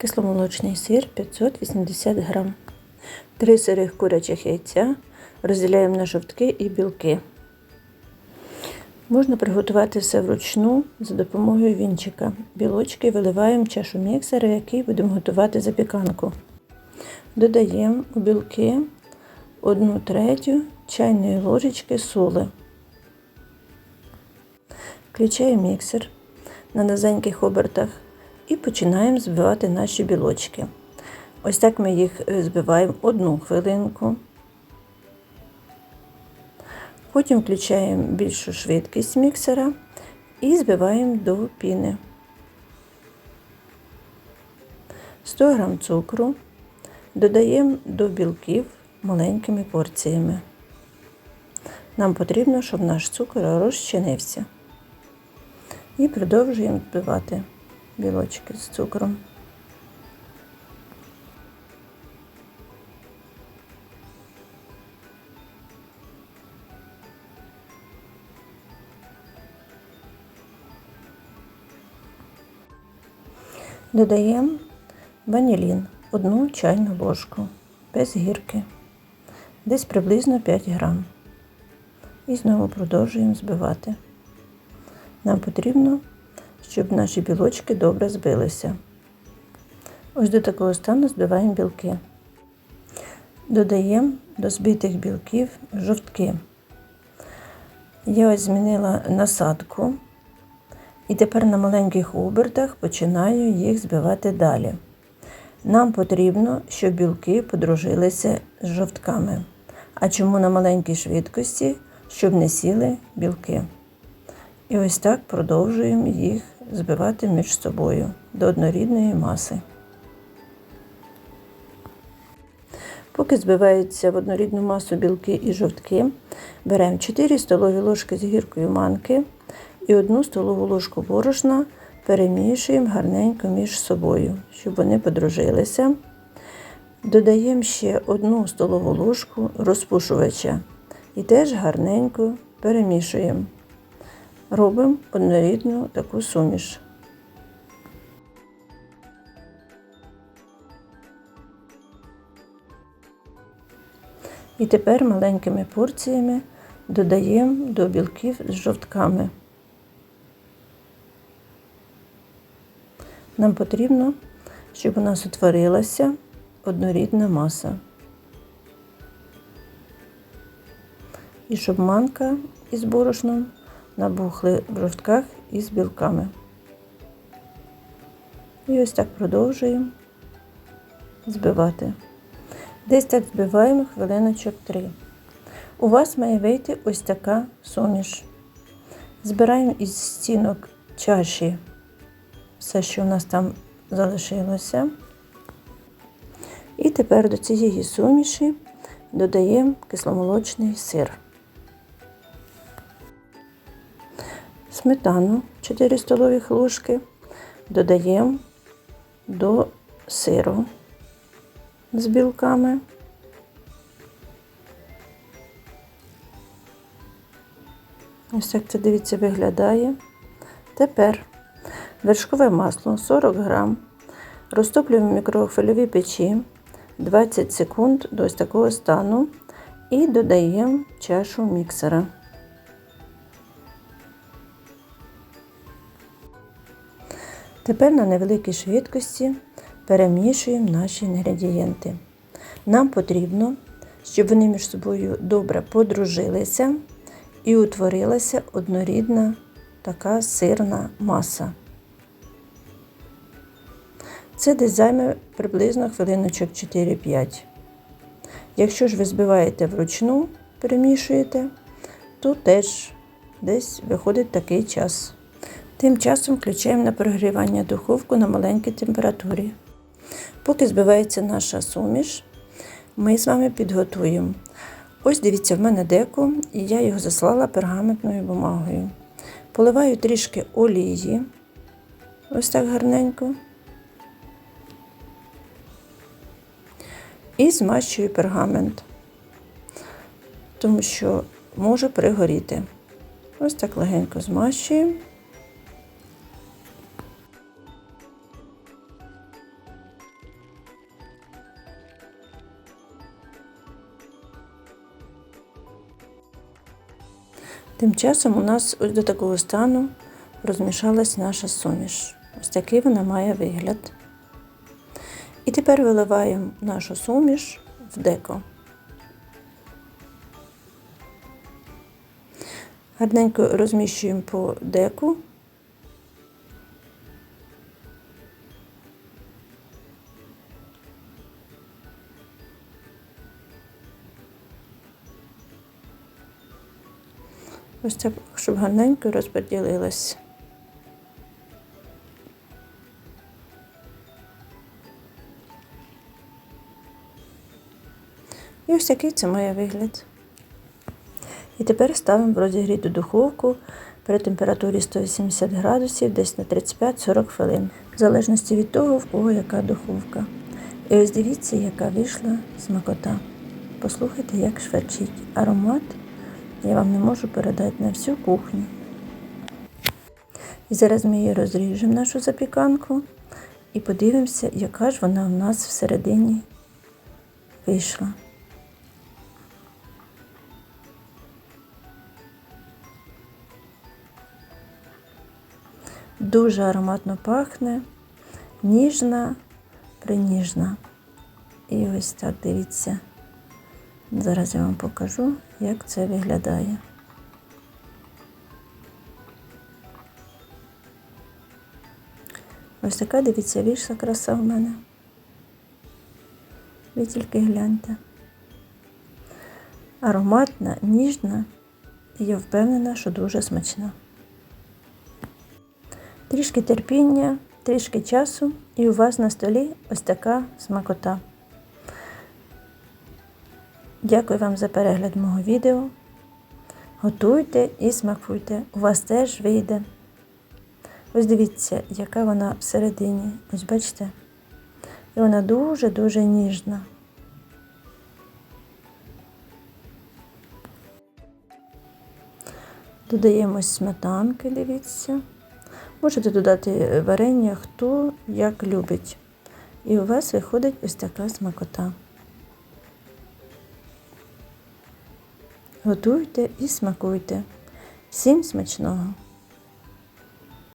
Кисломолочний сир 580 грам. Три сирих курячих яйця розділяємо на жовтки і білки. Можна приготувати все вручну за допомогою вінчика. Білочки виливаємо в чашу міксера, який будемо готувати запіканку. Додаємо у білки 1 третю чайної ложечки соли. Включаємо міксер на низеньких обертах і починаємо збивати наші білочки. Ось так ми їх е, збиваємо одну хвилинку. Потім включаємо більшу швидкість міксера і збиваємо до піни. 100 г цукру додаємо до білків маленькими порціями. Нам потрібно, щоб наш цукор розчинився. І продовжуємо збивати білочки з цукром. Додаємо ванілін, одну чайну ложку, без гірки, десь приблизно 5 грам. І знову продовжуємо збивати. Нам потрібно, щоб наші білочки добре збилися. Ось до такого стану збиваємо білки. Додаємо до збитих білків жовтки. Я ось змінила насадку. І тепер на маленьких обертах починаю їх збивати далі. Нам потрібно, щоб білки подружилися з жовтками. А чому на маленькій швидкості, щоб не сіли білки. І ось так продовжуємо їх збивати між собою до однорідної маси. Поки збиваються в однорідну масу білки і жовтки, беремо 4 столові ложки з гіркою манки і 1 столову ложку борошна перемішуємо гарненько між собою, щоб вони подружилися. Додаємо ще 1 столову ложку розпушувача і теж гарненько перемішуємо. Робимо однорідну таку суміш. І тепер маленькими порціями додаємо до білків з жовтками. Нам потрібно, щоб у нас утворилася однорідна маса. І щоб манка із борошном набухли в жовтках із білками. І ось так продовжуємо збивати. Десь так збиваємо хвилиночок 3. У вас має вийти ось така суміш. Збираємо із стінок чаші все, що у нас там залишилося. І тепер до цієї суміші додаємо кисломолочний сир. Сметану 4 столові ложки додаємо до сиру з білками. Ось так це, дивіться, виглядає. Тепер вершкове масло 40 грам. Розтоплюємо в мікрохвильовій печі 20 секунд до ось такого стану і додаємо чашу міксера. Тепер на невеликій швидкості перемішуємо наші інгредієнти. Нам потрібно, щоб вони між собою добре подружилися і утворилася однорідна така сирна маса. Це десь займе приблизно хвилиночок 4-5. Якщо ж ви збиваєте вручну, перемішуєте, то теж десь виходить такий час. Тим часом включаємо на прогрівання духовку на маленькій температурі. Поки збивається наша суміш, ми з вами підготуємо. Ось дивіться, в мене деко, і я його заслала пергаментною бумагою. Поливаю трішки олії, ось так гарненько. І змащую пергамент, тому що може пригоріти. Ось так легенько змащуємо. Тим часом у нас ось до такого стану розмішалась наша суміш. Ось такий вона має вигляд. І тепер виливаємо нашу суміш в деко. Гарненько розміщуємо по деку. Ось так, щоб гарненько розподілилось. І ось такий це має вигляд. І тепер ставимо в розігріту духовку при температурі 180 градусів десь на 35-40 хвилин, в залежності від того, в кого яка духовка. І ось дивіться, яка вийшла смакота. Послухайте, як шварчить аромат. Я вам не можу передати на всю кухню. І зараз ми її розріжемо, нашу запіканку, і подивимося, яка ж вона в нас всередині вийшла. Дуже ароматно пахне, ніжна, приніжна. І ось так дивіться. Зараз я вам покажу, як це виглядає. Ось така, дивіться, вийшла краса в мене. Ви тільки гляньте. Ароматна, ніжна, і я впевнена, що дуже смачна. Трішки терпіння, трішки часу, і у вас на столі ось така смакота. Дякую вам за перегляд мого відео. Готуйте і смакуйте. У вас теж вийде. Ось дивіться, яка вона всередині. Ось бачите? І вона дуже-дуже ніжна. Додаємо сметанки, дивіться. Можете додати варення, хто як любить. І у вас виходить ось така смакота. Готуйте і смакуйте. Всім смачного!